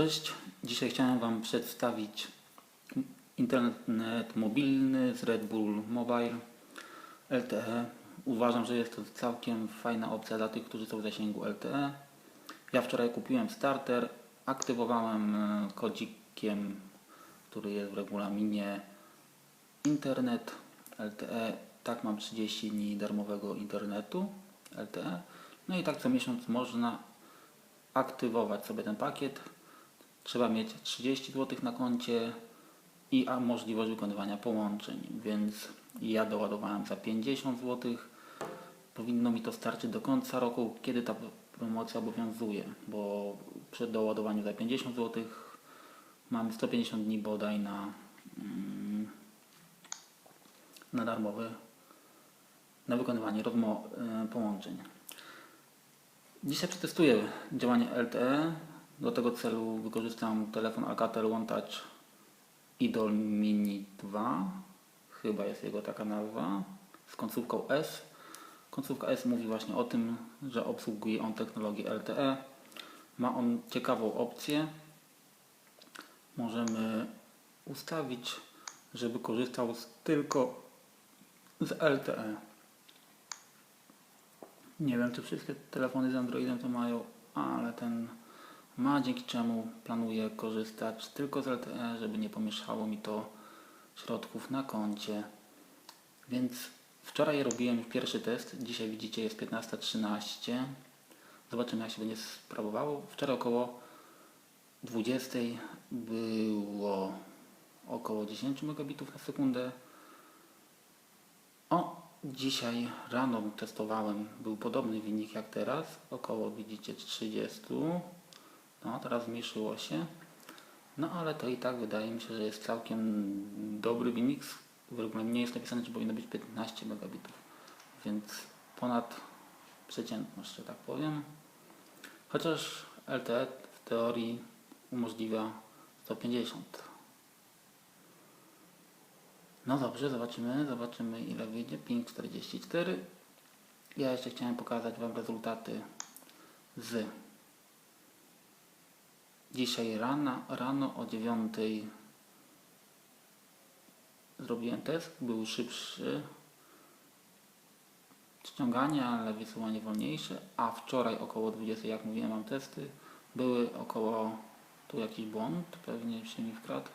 Cześć, dzisiaj chciałem Wam przedstawić internet mobilny z Red Bull Mobile LTE. Uważam, że jest to całkiem fajna opcja dla tych, którzy są w zasięgu LTE. Ja wczoraj kupiłem starter, aktywowałem e, kodzikiem, który jest w regulaminie internet LTE. Tak mam 30 dni darmowego internetu LTE. No i tak co miesiąc można aktywować sobie ten pakiet. Trzeba mieć 30 zł na koncie i a możliwość wykonywania połączeń, więc ja doładowałem za 50 zł. Powinno mi to starczyć do końca roku, kiedy ta promocja obowiązuje, bo przy doładowaniu za 50 zł mamy 150 dni bodaj na, mm, na darmowy na wykonywanie rozmo- y, połączeń. Dzisiaj przetestuję działanie LTE. Do tego celu wykorzystam telefon Alcatel One Touch Idol Mini 2. Chyba jest jego taka nazwa. Z końcówką S. Końcówka S mówi właśnie o tym, że obsługuje on technologię LTE. Ma on ciekawą opcję. Możemy ustawić, żeby korzystał z, tylko z LTE. Nie wiem, czy wszystkie telefony z Androidem to mają, ale ten ma, dzięki czemu planuję korzystać tylko z LTE, żeby nie pomieszało mi to środków na koncie. Więc wczoraj robiłem pierwszy test, dzisiaj widzicie jest 15.13. Zobaczymy jak się będzie sprawowało. Wczoraj około 20 było około 10 megabitów na sekundę. O, dzisiaj rano testowałem, był podobny wynik jak teraz, około widzicie 30. No, teraz zmniejszyło się. No, ale to i tak wydaje mi się, że jest całkiem dobry wynik. W regulaminie jest napisane, że powinno być 15 megabitów, więc ponad przeciętność, że tak powiem. Chociaż LTE w teorii umożliwia 150. No dobrze, zobaczymy, zobaczymy ile wyjdzie. Ping 44. Ja jeszcze chciałem pokazać Wam rezultaty z dzisiaj rano, rano o 9 zrobiłem test, był szybszy ściąganie, ale wysyłanie wolniejsze, a wczoraj około 20, jak mówiłem, mam testy, były około, tu jakiś błąd, pewnie się mi wkradł,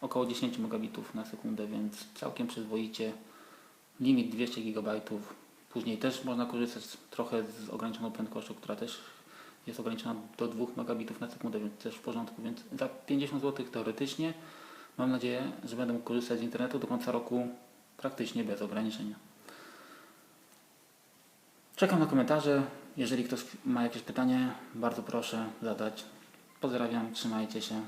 około 10 megabitów na sekundę, więc całkiem przyzwoicie. Limit 200 GB. Później też można korzystać trochę z ograniczoną prędkością, która też jest ograniczona do 2 megabitów na sekundę, więc też w porządku. Więc za 50 zł teoretycznie mam nadzieję, że będę mógł korzystać z internetu do końca roku praktycznie bez ograniczenia. Czekam na komentarze. Jeżeli ktoś ma jakieś pytanie, bardzo proszę zadać. Pozdrawiam, trzymajcie się.